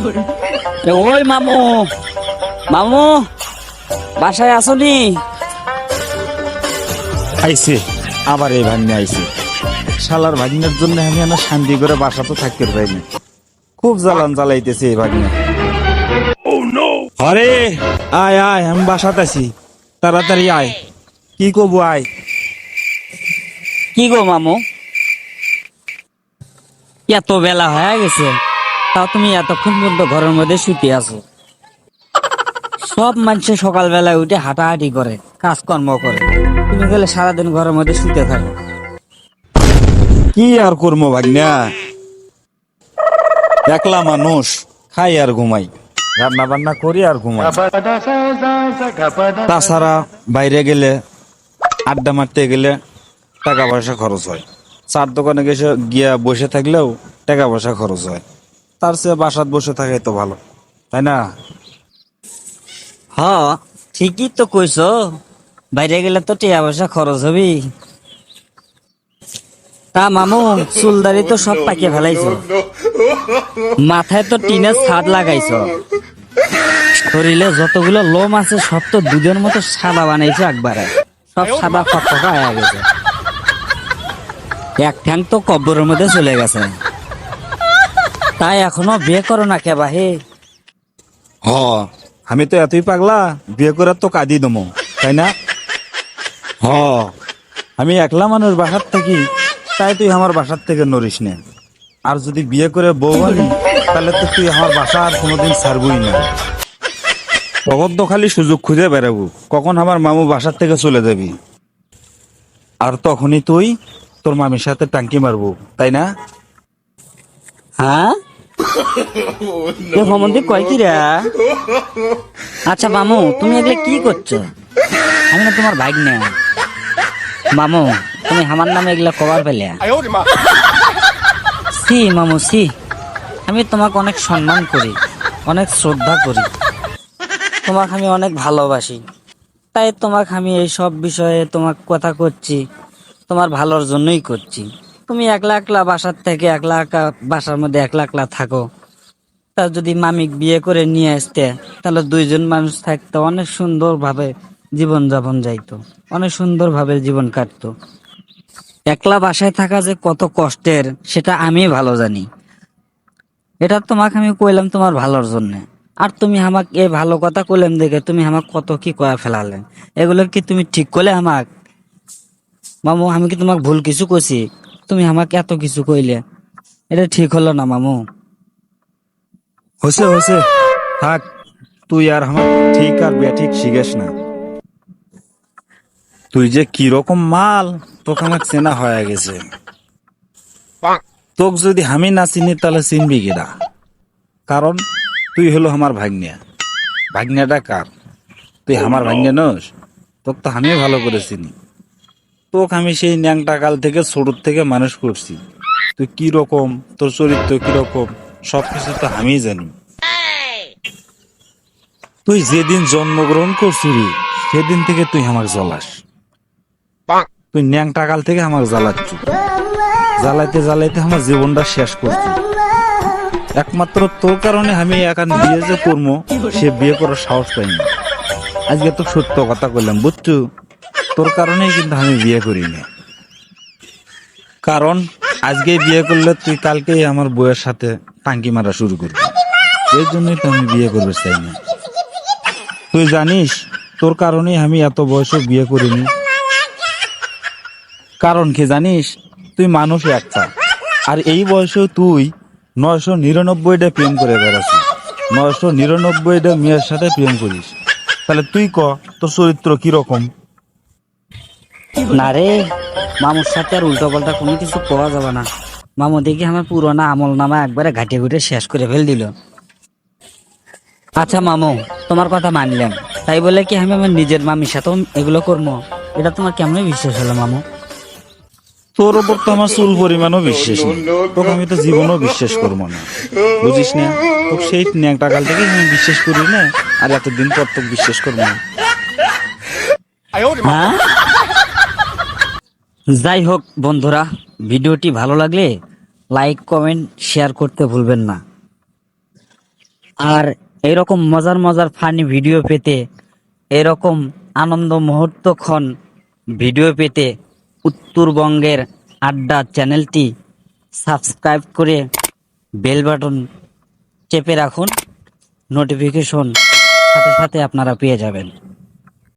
ওই মামু মামু বাসায় আসনি? আইছে আবার এই ভাগ্নে আইছে শালার ভাগ্নের জন্য আমি আমার শান্তি করে বাসা তো থাকতে পারিনি। খুব জ্বালান জ্বালাইতেছে এই ভাগ্নে। আরে আয় আয় আমি বাসাত আছি তাড়াতাড়ি আয়। কি করব আয়। কি গো মামু? এত বেলা হয়ে গেছে। তাও তুমি এতক্ষণ পর্যন্ত ঘরের মধ্যে শুতে আছো। সব মানুষে সকালবেলায় উঠে হাঁটাহাঁটি করে, কাজকর্ম করে। তুমি গেলে সারাদিন ঘরের মধ্যে শুতে থাকো। কি আর করব ভাগ্না? একলা মানুষ, খাই আর ঘুমাই। রান্না বান্না করি আর ঘুমাই। তাছাড়া বাইরে গেলে, আড্ডা মারতে গেলে টাকা পয়সা খরচ হয়। চার দোকানে গেছে, গিয়া বসে থাকলেও টাকা পয়সা খরচ হয়। তার চেয়ে বাসাত বসে থাকে তো ভালো, তাই না? হ ঠিকই তো কইছো। বাইরে গেলে তো টিয়া পয়সা খরচ হবি। তা মামু, চুলদারি তো সব পাকিয়ে ফেলাইছো। মাথায় তো টিনের ছাদ লাগাইছো। শরীরে যতগুলো লোম আছে, সব তো দুধের মতো সাদা বানাইছো একবারে। সব সাদা ফটফটা হয়ে গেছে। এক ঠ্যাং তো কব্বরের মধ্যে চলে গেছে। তাই এখনও বিয়ে করো না কে বাহে? হ আমি তো এতই পাগলা বিয়ে করে তো কাঁদি দমো তাই না? হ আমি একলা মানুষ বাসার থাকি তাই তুই আমার বাসার থেকে নড়িস নে। আর যদি বিয়ে করে বউ আনি তাহলে তো তুই আমার বাসা আর কোনোদিন ছাড়বই না। তখন তো খালি সুযোগ খুঁজে বেড়াবো কখন আমার মামু বাসার থেকে চলে যাবি। আর তখনই তুই তোর মামির সাথে টাঙ্কি মারবো তাই না? হ্যাঁ? এ ভ্রমণটি কয় কি রে? আচ্ছা মামু তুমি এগুলো কি করছ? আমি না তোমার বাইক নে মামু তুমি আমার নামে এগুলা কবার পেলে সি মামু সি। আমি তোমাকে অনেক সম্মান করি অনেক শ্রদ্ধা করি। তোমাকে আমি অনেক ভালোবাসি। তাই তোমাকে আমি এই সব বিষয়ে তোমাকে কথা করছি তোমার ভালোর জন্যই করছি। তুমি একলা একলা বাসার থেকে একলা একা বাসার মধ্যে একলা একলা থাকো। তা যদি মামিক বিয়ে করে নিয়ে আসতে, তাহলে দুইজন মানুষ থাকতো অনেক সুন্দর ভাবে জীবন যাপন যাইতো, অনেক সুন্দর ভাবে জীবন কাটতো। একলা বাসায় থাকা যে কত কষ্টের, সেটা আমি ভালো জানি। এটা তোমাকে আমি কইলাম তোমার ভালোর জন্য। আর তুমি আমাকে এই ভালো কথা কইলাম দেখে তুমি আমাকে কত কি কয়া ফেলালে। এগুলো কি তুমি ঠিক করলে আমাক? মামু, আমি কি তোমাকে ভুল কিছু কইছি? তুমি আমাকে এত কিছু কইলে? এটা ঠিক হলো না, মামু। হসে হসে থাক, তুই আর আমার ঠিক আর বেঠিক শিখেস না। তুই যে কীরকম মাল, তোকে আমার চেনা হয়ে গেছে। তোকে যদি আমি না চিনি, তাহলে চিনবি কিনা কারণ তুই হলো আমার ভাগ্নিয়া। ভাগ্নিয়াটা কার? তুই আমার ভাগ্নে নস, তোকে তো আমিও ভালো করে চিনি। তোকে আমি সেই ন্যাংটা কাল থেকে ছোট থেকে মানুষ করছি। তুই কি রকম? তোর চরিত্র কীরকম সবকিছু তো আমি জানি। তুই যেদিন জন্মগ্রহণ করছিলি সেদিন থেকে তুই আমার জ্বলাস। তুই ন্যাংটা কাল থেকে আমার জ্বালাচ্ছি জ্বালাইতে জ্বালাইতে আমার জীবনটা শেষ করছি একমাত্র তোর কারণে আমি এখন বিয়ে যে করব সে বিয়ে করার সাহস পাইনি। আজকে তো সত্য কথা বললাম বুঝছ? তোর কারণেই কিন্তু আমি বিয়ে করিনি। কারণ আজকে বিয়ে করলে তুই কালকেই আমার বউয়ের সাথে টাঙ্কি মারা শুরু করবি। এই জন্যই তো আমি বিয়ে করতে চাই না। তুই জানিস, তোর কারণেই আমি এত বয়সে বিয়ে করিনি। কারণ কি জানিস, তুই মানুষ একটা। আর এই বয়সে তুই নয়শো নিরানব্বইটা প্রেম করে বেড়াচ্ছিস। নয়শো নিরানব্বইটা মেয়ের সাথে প্রেম করিস। তাহলে তুই ক, তোর চরিত্র কীরকম? না রে মামুর সাথে আর উল্টো পাল্টা কোনো কিছু পাওয়া যাবে না। মামু দেখি আমার পুরোনো আমল নামা একবারে ঘাটিয়ে ঘুটে শেষ করে ফেল দিল। আচ্ছা মামু তোমার কথা মানলাম। তাই বলে কি আমি আমার নিজের মামির সাথেও এগুলো করব? এটা তোমার কেমন বিশ্বাস হলো মামু? তোর ওপর তো আমার চুল পরিমাণও বিশ্বাস নেই। তোকে আমি তো জীবনও বিশ্বাস করব না। বুঝিস না তোকে সেই ন্যাংটা কাল থেকে আমি বিশ্বাস করি না আর এতদিন পর তোকে বিশ্বাস করব না। হ্যাঁ? যাই হোক বন্ধুরা, ভিডিওটি ভালো লাগলে লাইক কমেন্ট শেয়ার করতে ভুলবেন না। আর এরকম মজার মজার ফানি ভিডিও পেতে, এরকম আনন্দ মুহূর্তক্ষণ ভিডিও পেতে উত্তরবঙ্গের আড্ডা চ্যানেলটি সাবস্ক্রাইব করে বেল বাটন চেপে রাখুন। নোটিফিকেশন সাথে সাথে আপনারা পেয়ে যাবেন।